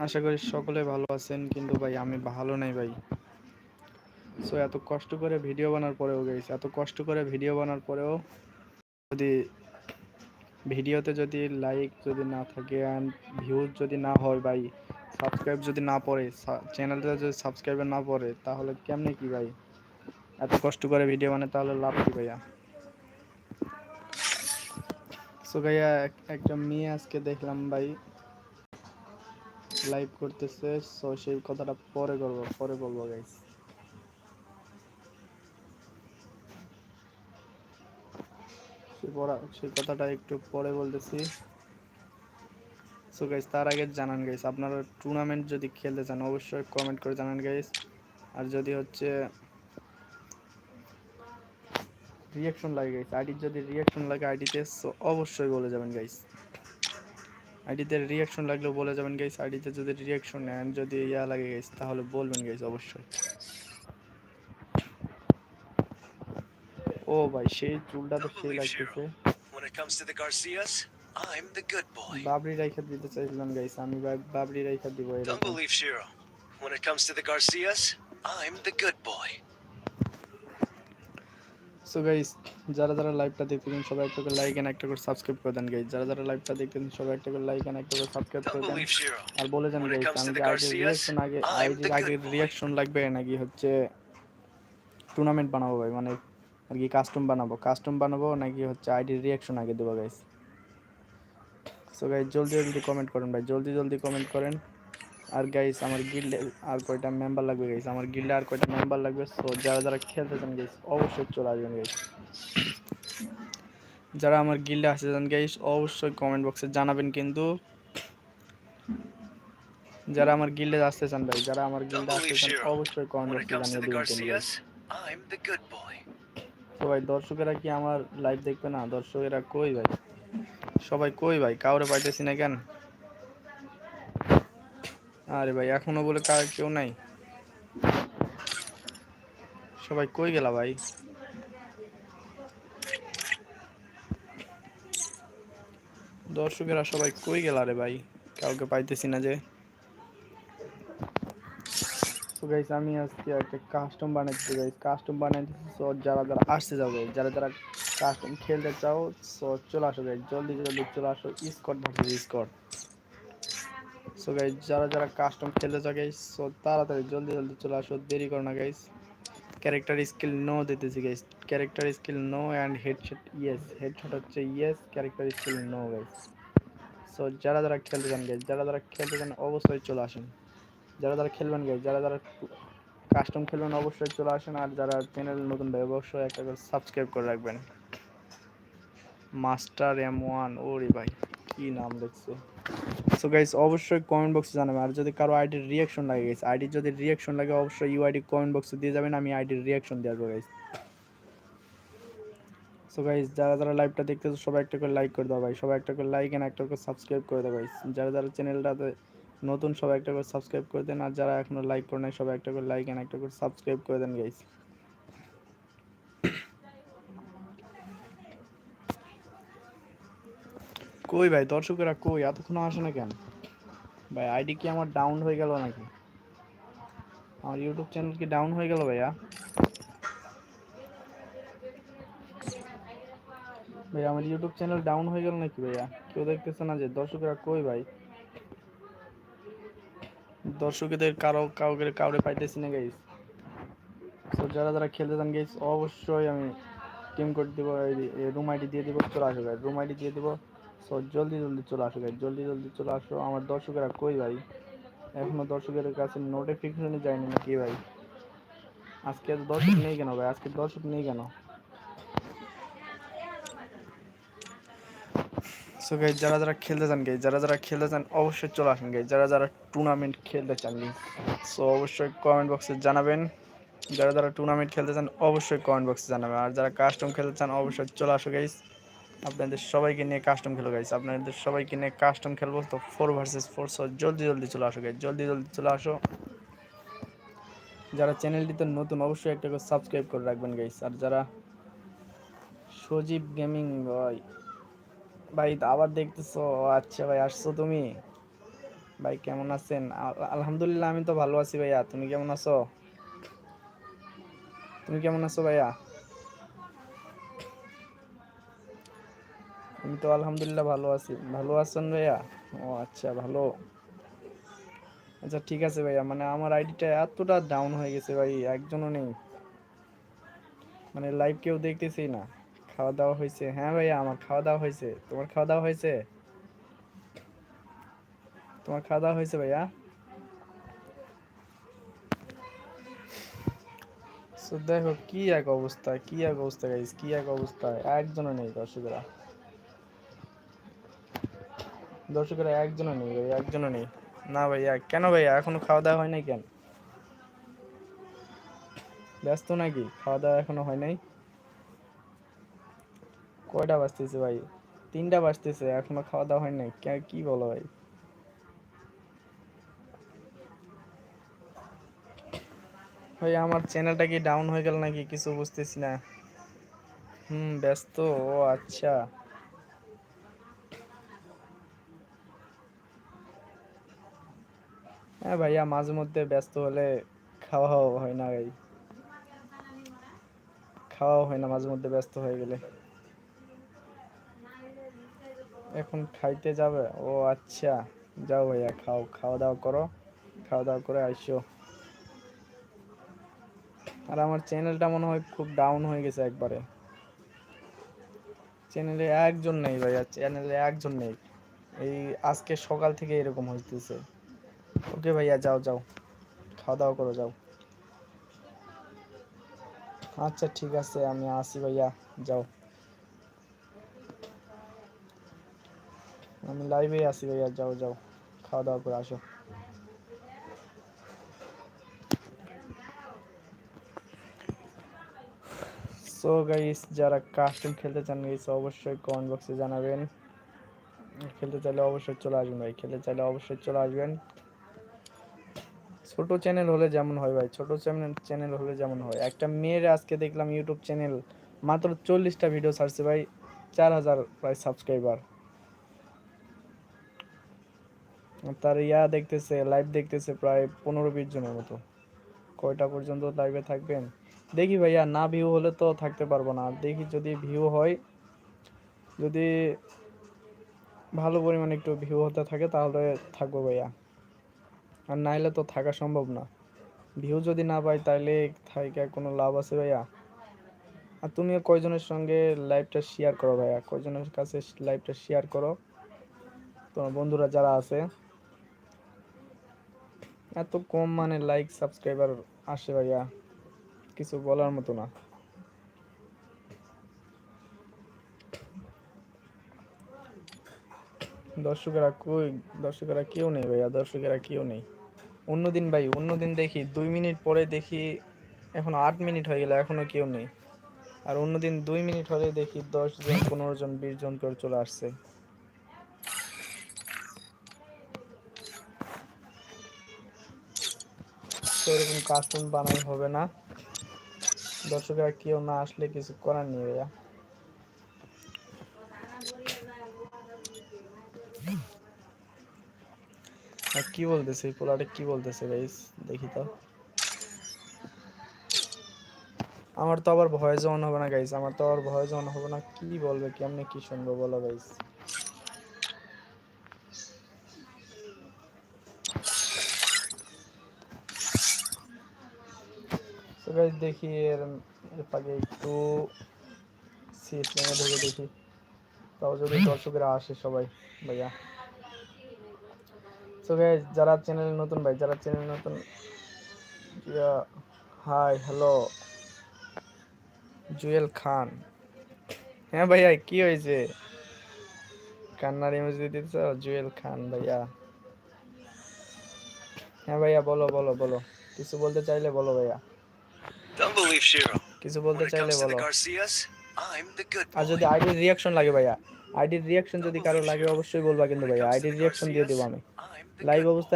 আশা করি সকলে ভালো আছেন, কিন্তু ভাই আমি ভালো নাই ভাই। সো এত কষ্ট করে ভিডিও বানার পরেও গেছে এত কষ্ট করে ভিডিও বানার পরেও যদি ভিডিওতে যদি লাইক যদি না থাকে অ্যান্ড ভিউজ যদি না হয় ভাই সাবস্ক্রাইব যদি না পড়ে চ্যানেলটা যদি সাবস্ক্রাইবার না পড়ে, তাহলে কেমনে কি ভাই? এত কষ্ট করে ভিডিও বানায়, তাহলে লাভ কি ভাইয়া? সো ভাইয়া, এক- একটা মেয়ে আজকে দেখলাম ভাই। লাইভ করতেছে সো সেই কথাটা পরে করব, পরে বলব গাইস সেই কথাটা একটু পরে বলতেছি। সো গাইস তার আগে জানান গাইস আপনারা টুর্নামেন্ট যদি খেলতে চান, অবশ্যই কমেন্ট করে জানান গাইস আর যদি হচ্ছে রিয়াকশন লাগে গাইস আইডির যদি রিয়াকশন লাগে আইডিতে সো অবশ্যই বলে যাবেন গাইস আইডিতে রিয়াকশন লাগলেও বলে যাবেন গাইস আইডিতে যদি রিয়াকশন নেন যদি ইয়া লাগে গাইস তাহলে বলবেন গাইস অবশ্যই ও ভাই সেই চুলটা তো Don't সেই believe লাগতেছে When it comes to the Garcias, I'm the good boy. Babri রাইখা দিতে চাইছিলাম গাইস আমি ভাই বাবরি রাইখা দিব Don't এরকম believe Shiro. When it comes to the Garcias, I'm the good boy. So guys যারা যারা লাইভটা দেখতেছেন সবাই একটা করে লাইক এন্ড একটা করে সাবস্ক্রাইব করে দেন গাইস যারা যারা লাইভটা দেখতেছেন সবাই একটা করে লাইক এন্ড একটা করে সাবস্ক্রাইব করে দেন। আর বলে যান গাইস comes আমি to কি the রিয়াকশন আগে আগে রিয়াকশন লাগবে নাকি হচ্ছে টুর্নামেন্ট বানাবো ভাই মানে আর কি কাস্টম বানাবো। কাস্টম বানাবো নাকি হচ্ছে আইডির রিয়াকশন আগে দেবো গাইস সো গাইস জলদি জলদি কমেন্ট করেন ভাই জলদি জলদি কমেন্ট করেন। আর গাইস আমার গিল্ডে আর কয়টা মেম্বার লাগবে গাইস আমার গিল্ডে আর কয়টা মেম্বার লাগবে? সো যারা যারা খেলতে চান গাইস অবশ্যই চলে আসবেন গাইস যারা আমার গিল্ডে আসতে চান গাইস অবশ্যই কমেন্ট বক্সে জানাবেন কিন্তু। যারা আমার গিল্ডে আসতে চান ভাই যারা আমার গিল্ডে আসতে চান অবশ্যই কমেন্ট বক্সে জানিয়ে দিবেন তো ভাই দর্শকেরা কি আমার লাইভ দেখবে না? দর্শকেরা কই ভাই? সবাই কই ভাই? কাউরে পাইতেছি না কেন? আরে ভাই, এখনও বলে কার কেউ নাই। সবাই কই গেলা ভাই? দর্শকেরা সবাই কই গেলা রে ভাই? কাউকে পাইতেছি না যে। গাইস আমি আজকে একটা কাস্টম বানাচ্ছি গাইস কাস্টম বানাইতেছি সো যারা যারা আসতে যাবে যারা যারা কাস্টম খেলতে চাও সো চলে আসো গাইস জলদি জলদি চলে আসো। Squad versus squad so guys যারা যারা কাস্টম খেলতে চাও গাইস সো তাড়াতাড়ি, জলদি জলদি চলে আসো, দেরি করো না গাইস ক্যারেক্টার স্কিল নো দিতেছি guys character skill no and headshot yes headshot হচ্ছে yes character skill no guys so যারা যারা খেলতে চান গাইস যারা যারা খেলতে চান, অবশ্যই চলে আসেন। যারা যারা খেলবেন গাইস যারা যারা কাস্টম খেলবেন, অবশ্যই চলে আসেন। আর যারা চ্যানেল নতুন, ভাই, অবশ্যই একটা করে সাবস্ক্রাইব করে রাখবেন। মাস্টার এম ওয়ান ওরে ভাই, কি নাম দেখছে? সো গাইস অবশ্যই কমেন্ট বক্সে জানাবেন। আর যদি কারও আইডির রিয়াকশন লাগে গাইস আইডির যদি রিয়াকশন লাগে, অবশ্যই ইউআইডি কমেন্ট বক্সে দিয়ে যাবেন, আমি আইডির রিয়াকশন দিয়ে আসব গাইস সো গাইস যারা যারা লাইভটা দেখতেছো, সবাই একটা করে লাইক করে দাও, ভাই। সবাই একটা করে লাইক এন্ড একটা করে সাবস্ক্রাইব করে দাও গাইস যারা যারা চ্যানেলটাতে নতুন, সবাই একটা করে সাবস্ক্রাইব করে দেন। আর যারা এখনও লাইক করে নাই, সবাই একটা করে লাইক এন্ড একটা করে সাবস্ক্রাইব করে দেন গাইস কই ভাই? দর্শকেরা কই? এতক্ষণ আসে না কেন? ভাই, আইডি কি আমার ডাউন হয়ে গেল নাকি? আমার ইউটিউব চ্যানেল কি ডাউন হয়ে গেল ভাইয়া? ভাই আমার ইউটিউব চ্যানেল ডাউন হয়ে গেল নাকি ভাইয়া? কেউ দেখতেছে না যে, দর্শকেরা কই ভাই? দর্শকদের কারও, কাউকে, কাউরে পাইতেছি না গাইস তো যারা যারা খেলতে চান গাইস অবশ্যই আমি টিম কোড দিব রুম আইডি দিয়ে দিব। চলে আসবে রুম আইডি দিয়ে দিব। সো জলদি জলদি চলে আসো গাইস জলদি জলদি চলে আসো। আমার দর্শকেরা কই ভাই? এখনও দর্শকের কাছে নোটিফিকেশনই যায়নি নাকি ভাই? আজকে দর্শক নেই কেন ভাই? আজকে দর্শক নেই কেন? সো গাইজ যারা যারা খেলতে চান গাইজ যারা যারা খেলতে চান, অবশ্যই চলে আসেন গাইজ যারা যারা টুর্নামেন্ট খেলতে চান গাইজ সো অবশ্যই কমেন্ট বক্সে জানাবেন। যারা যারা টুর্নামেন্ট খেলতে চান, অবশ্যই কমেন্ট বক্সে জানাবেন। আর যারা কাস্টম খেলতে চান, অবশ্যই চলে আসো গাইজ আপনাদের সবাইকে নিয়ে কাস্টম খেলো গাইজ আপনাদের সবাইকে নিয়ে কাস্টম খেলব। তো ফোর ভার্সেস ফোর সো জলদি জলদি চলে আসো গাইজ জলদি জলদি চলে আসো। যারা চ্যানেলটিতে নতুন, অবশ্যই একটা করে সাবস্ক্রাইব করে রাখবেন গাইজ আর যারা সজীব গেমিং ভাই ভাই আবার দেখতেছো? আচ্ছা ভাই, আসছো তুমি? ভাই, কেমন আছেন? আলহামদুলিল্লাহ, আমি তো ভালো আছি, ভাইয়া। তুমি কেমন আছো? তুমি কেমন আছো, ভাইয়া আমি তো আলহামদুলিল্লাহ ভালো আছি। ভালো আছেন ভাইয়া? ও আচ্ছা ভালো। আচ্ছা ঠিক আছে ভাইয়া। মানে আমার আইডিটা এতটা ডাউন হয়ে গেছে ভাই, একজনও নেই। মানে লাইভ কেউ দেখতেছি না। খাওয়া দাওয়া হয়েছে। হ্যাঁ ভাইয়া, আমার খাওয়া দাওয়া হয়েছে। তোমার খাওয়া দাওয়া হয়েছে? তোমার খাওয়া দাওয়া হয়েছে ভাইয়া? দেখো, কি এক অবস্থা, কি এক অবস্থা গাইস কি এক অবস্থা। একজনও নেই দর্শকেরা। দর্শকেরা একজনও নেই ভাই, একজনও নেই। না ভাইয়া, কেন ভাইয়া? এখনও খাওয়া দাওয়া হয় নাই কেন? ব্যস্ত নাকি? খাওয়া দাওয়া এখনও হয় নাই? কয়টা বাজতেছে ভাই? তিনটা বাজতেছে, এখনও খাওয়া দাওয়া হয় নাই। কে- কি বলো ভাই? ভাই, আমার চ্যানেলটা কি ডাউন হয়ে গেল নাকি? কিছু বুঝতেছি না। হুম, ব্যস্ত। ও আচ্ছা। হ্যাঁ ভাইয়া, মাঝে মধ্যে ব্যস্ত হলে খাওয়াও হয় না ভাই। খাওয়াও হয় না, মাঝে মধ্যে ব্যস্ত হয়ে গেলে। এখন খাইতে যাবে? ও আচ্ছা যাও ভাইয়া, খাও। খাওয়া দাওয়া করো, খাওয়া দাওয়া করে আইসো। আর আমার চ্যানেলটা মনে হয় খুব ডাউন হয়ে গেছে একবারে। চ্যানেলে একজন নেই ভাইয়া, চ্যানেলে একজন নেই। এই আজকে সকাল থেকে এরকম হইতেছে। ওকে ভাইয়া, যাও যাও। খাওয়া দাওয়া করো, যাও। আচ্ছা ঠিক আছে, আমি আসি ভাইয়া, যাও। আমি লাইভে আসি ভাইয়া, যাও যাও। খাওয়া দাওয়া করে আসো। সো গাইস যারা কাস্টম খেলতে চান গাইস অবশ্যই কমেন্ট বক্সে জানাবেন। খেলতে চাইলে অবশ্যই চলে আসবেন ভাই, খেলতে চাইলে অবশ্যই চলে আসবেন। ছোট চ্যানেল হলে যেমন হয় ভাই, ছোট চ্যানেল চ্যানেল হলে যেমন হয়। একটা মেয়ের আজকে দেখলাম ইউটিউব চ্যানেল মাত্র চল্লিশটা ভিডিও ছাড়ছে ভাই, চার হাজার প্রায় সাবস্ক্রাইবার তার ইয়া দেখতেছে লাইভ দেখতেছে প্রায় পনেরো বিশ জনের মতো। কয়টা পর্যন্ত লাইভে থাকবেন? দেখি ভাইয়া, না ভিউ হলে তো থাকতে পারব না। দেখি যদি ভিউ হয়, যদি ভালো পরিমাণে একটু ভিউ হতে থাকে তাহলে থাকব ভাইয়া। আর নাইলে তো থাকা সম্ভব না। ভিউ যদি না পাই তাহলে থাইকা কোনো লাভ আছে ভাইয়া? আর তুমিও কয়জনের সঙ্গে লাইভটা শেয়ার করো ভাইয়া? কয়জনের কাছে লাইভটা শেয়ার করো? তোমার বন্ধুরা যারা আছে। এত কম মানে লাইক সাবস্ক্রাইবার আসে ভাইয়া। কিছু বলার মতো না। দর্শকেরা কই, দর্শকেরা কেউ নেই ভাইয়া, দর্শকেরা কেউ নেই। অন্যদিন ভাই, অন্যদিন দেখি, দুই মিনিট পরে দেখি, এখন আট মিনিট হয়ে গেল এখনও কেউ নেই। আর অন্যদিন দুই মিনিট হলে দেখি দশ জন, পনেরো জন, বিশ জন করে চলে আসছে। এরকম কাস্টম বানাই হবে না। দর্শকেরা কেউ না আসলে কিছু করার নেই ভাইয়া। কি বলতেছে? এই পোলাটা কি বলতেছে গাইস দেখি তো। আমার তো আবার ভয়েস অন হবে না গাইস আমার তো আবার ভয়েস অন হবে না। কি বলবে, কেমনে কি শুনব বলো গাইস তো গাইস দেখি এর পাকে একটু সিস্টেমে ঢুকে দেখি। তাও যদি দর্শকেরা আসে সবাই, ভাইয়া। সো গাইস যারা চ্যানেল নতুন ভাই যারা চ্যানেল নতুন হাই হ্যালো জুয়েল খান। হ্যাঁ ভাইয়া কি হয়েছে? কান্নার ইমোজি দিতেছ? জুয়েল খান ভাইয়া। হ্যাঁ ভাইয়া বলো বলো বলো। কিছু বলতে চাইলে বলো ভাইয়া. কিছু বলতে চাইলে বলো। আর যদি আইডির রিয়াকশন লাগে ভাইয়া আইডির রিয়াকশন যদি কারও লাগে অবশ্যই বলবা কিন্তু ভাইয়া আইডির রিয়াকশন দিয়ে দেবো আমি। লাইভ অবস্থায়